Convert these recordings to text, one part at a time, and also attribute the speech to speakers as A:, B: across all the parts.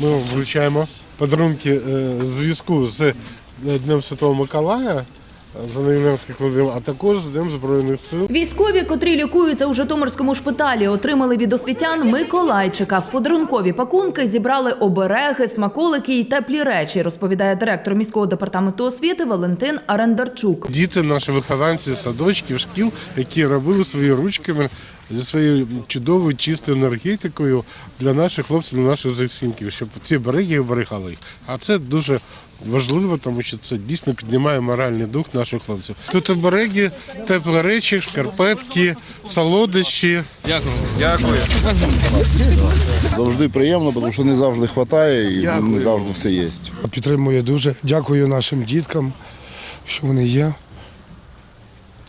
A: Ми вручаємо подарунки е, зв'язку з е, Днем Святого Миколая за Невілянських Володимир, а також з Днем Збройних сил.
B: Військові, котрі лікуються у Житомирському шпиталі, отримали від освітян Миколайчика. В подарункові пакунки зібрали обереги, смаколики і теплі речі, розповідає директор міського департаменту освіти Валентин Арендарчук.
A: Діти, наші вихованці садочків, шкіл, які робили свої ручками зі своєю чудовою чистою енергетикою для наших хлопців, для наших захисників, щоб ці береги оберігали їх. А це дуже важливо, тому що це дійсно піднімає моральний дух наших хлопців. Тут обереги, теплі речі, шкарпетки, солодощі. Дякую. Дякую.
C: Завжди приємно, тому що не завжди вистачає і не завжди все є.
D: Підтримує дуже. Дякую нашим діткам, що вони є.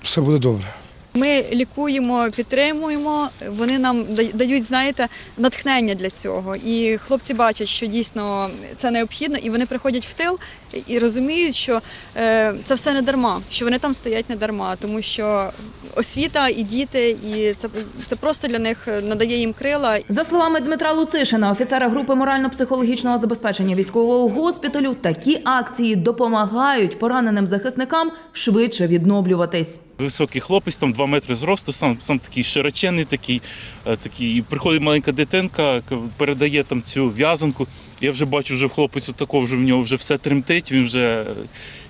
D: Все буде добре.
E: Ми лікуємо, підтримуємо. Вони нам дають, знаєте, натхнення для цього. І хлопці бачать, що дійсно це необхідно, і вони приходять в тил і розуміють, що е, це все не дарма, що вони там стоять не дарма, тому що освіта і діти, і це, це просто для них надає їм крила.
B: За словами Дмитра Луцишина, офіцера групи морально-психологічного забезпечення військового госпіталю, такі акції допомагають пораненим захисникам швидше відновлюватись.
F: Високий хлопець, там 2 метри зросту, сам, сам такий широчений, такий, е, такий. І приходить маленька дитинка, передає там цю в'язанку. Я вже бачу, вже хлопець такого вже в нього вже все тремтить, він вже е,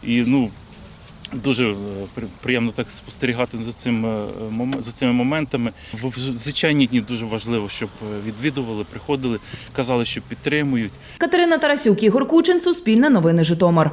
F: і ну. Дуже е, приємно так спостерігати за, цим, за цими моментами. В звичайні дні дуже важливо, щоб відвідували, приходили, казали, що підтримують.
B: Катерина Тарасюк, Ігор Кучин, Суспільне новини Житомир.